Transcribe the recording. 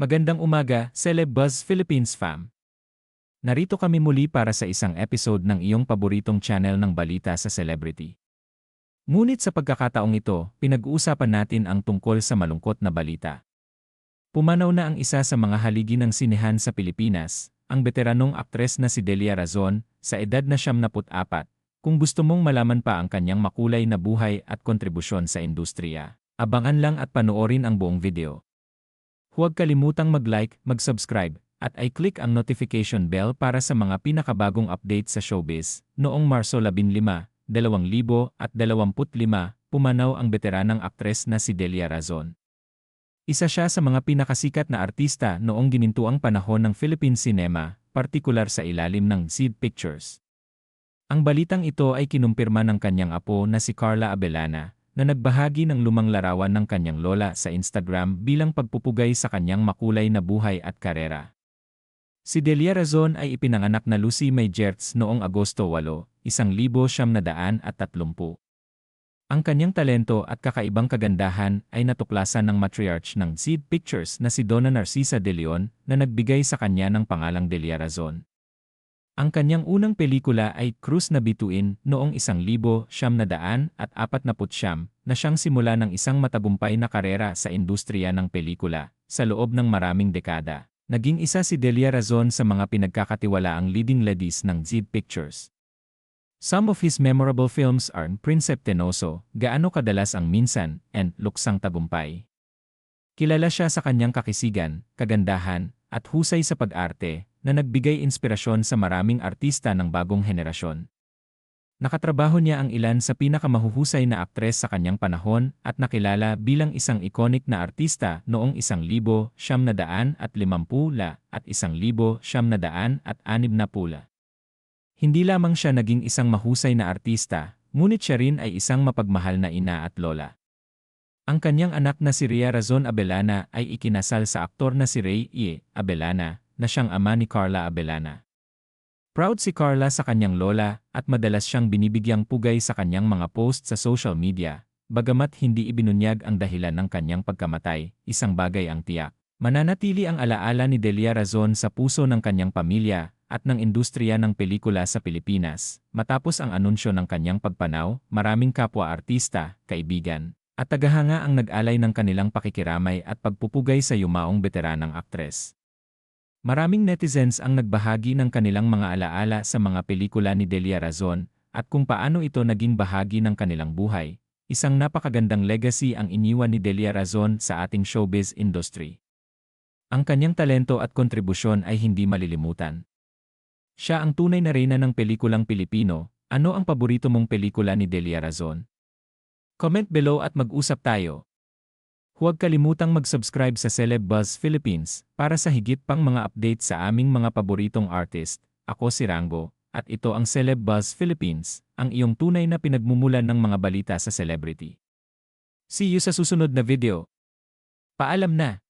Magandang umaga, Celeb Buzz Philippines fam. Narito kami muli para sa isang episode ng iyong paboritong channel ng balita sa celebrity. Ngunit sa pagkakataong ito, pinag-uusapan natin ang tungkol sa malungkot na balita. Pumanaw na ang isa sa mga haligi ng sinehan sa Pilipinas, ang veteranong aktres na si Delia Razon, sa edad na siyam naput apat. Kung gusto mong malaman pa ang kanyang makulay na buhay at kontribusyon sa industriya, abangan lang at panoorin ang buong video. Huwag kalimutang mag-like, mag-subscribe, at i-click ang notification bell para sa mga pinakabagong update sa showbiz. Noong Marso 15, 2025, pumanaw ang veteranang aktres na si Delia Razon. Isa siya sa mga pinakasikat na artista noong ginintuang panahon ng Philippine cinema, partikular sa ilalim ng Seed Pictures. Ang balitang ito ay kinumpirma ng kanyang apo na si Carla Abelana, na nagbahagi ng lumang larawan ng kanyang lola sa Instagram bilang pagpupugay sa kanyang makulay na buhay at karera. Si Delia Razon ay ipinanganak na Lucy May Gertz noong Agosto 8, 1930. Ang kanyang talento at kakaibang kagandahan ay natuklasan ng matriarch ng Seed Pictures na si Donna Narcisa de Leon na nagbigay sa kanya ng pangalang Delia Razon. Ang kanyang unang pelikula ay Cruz na Bituin noong 1949 na siyang simula ng isang matagumpay na karera sa industriya ng pelikula sa loob ng maraming dekada. Naging isa si Delia Razon sa mga pinagkakatiwalaang leading ladies ng Zed Pictures. Some of his memorable films are Princeps Tenoso, Gaano Kadalas Ang Minsan, and Luksang Tagumpay. Kilala siya sa kanyang kakisigan, kagandahan, at husay sa pag-arte, na nagbigay inspirasyon sa maraming artista ng bagong henerasyon. Nakatrabaho niya ang ilan sa pinakamahuhusay na aktres sa kanyang panahon at nakilala bilang isang iconic na artista noong isang libo siyam na daan at limampula at isang libo siyam na daan at anib na pula. Hindi lamang siya naging isang mahusay na artista, ngunit siya rin ay isang mapagmahal na ina at lola. Ang kanyang anak na si Ria Razon Abelana ay ikinasal sa aktor na si Ray E. Abelana, na siyang ama ni Carla Abelana. Proud si Carla sa kanyang lola at madalas siyang binibigyang pugay sa kanyang mga post sa social media, bagamat hindi ibinunyag ang dahilan ng kanyang pagkamatay, isang bagay ang tiyak. Mananatili ang alaala ni Delia Razon sa puso ng kanyang pamilya at ng industriya ng pelikula sa Pilipinas. Matapos ang anunsyo ng kanyang pagpanaw, maraming kapwa-artista, kaibigan, at tagahanga ang nag-alay ng kanilang pakikiramay at pagpupugay sa yumaong veteranang aktres. Maraming netizens ang nagbahagi ng kanilang mga alaala sa mga pelikula ni Delia Razon at kung paano ito naging bahagi ng kanilang buhay. Isang napakagandang legacy ang iniwan ni Delia Razon sa ating showbiz industry. Ang kanyang talento at kontribusyon ay hindi malilimutan. Siya ang tunay na reyna ng pelikulang Pilipino. Ano ang paborito mong pelikula ni Delia Razon? Comment below at mag-usap tayo. Huwag kalimutang mag-subscribe sa Celeb Buzz Philippines para sa higit pang mga update sa aming mga paboritong artist. Ako si Rango, at ito ang Celeb Buzz Philippines, ang iyong tunay na pinagmumulan ng mga balita sa celebrity. See you sa susunod na video. Paalam na!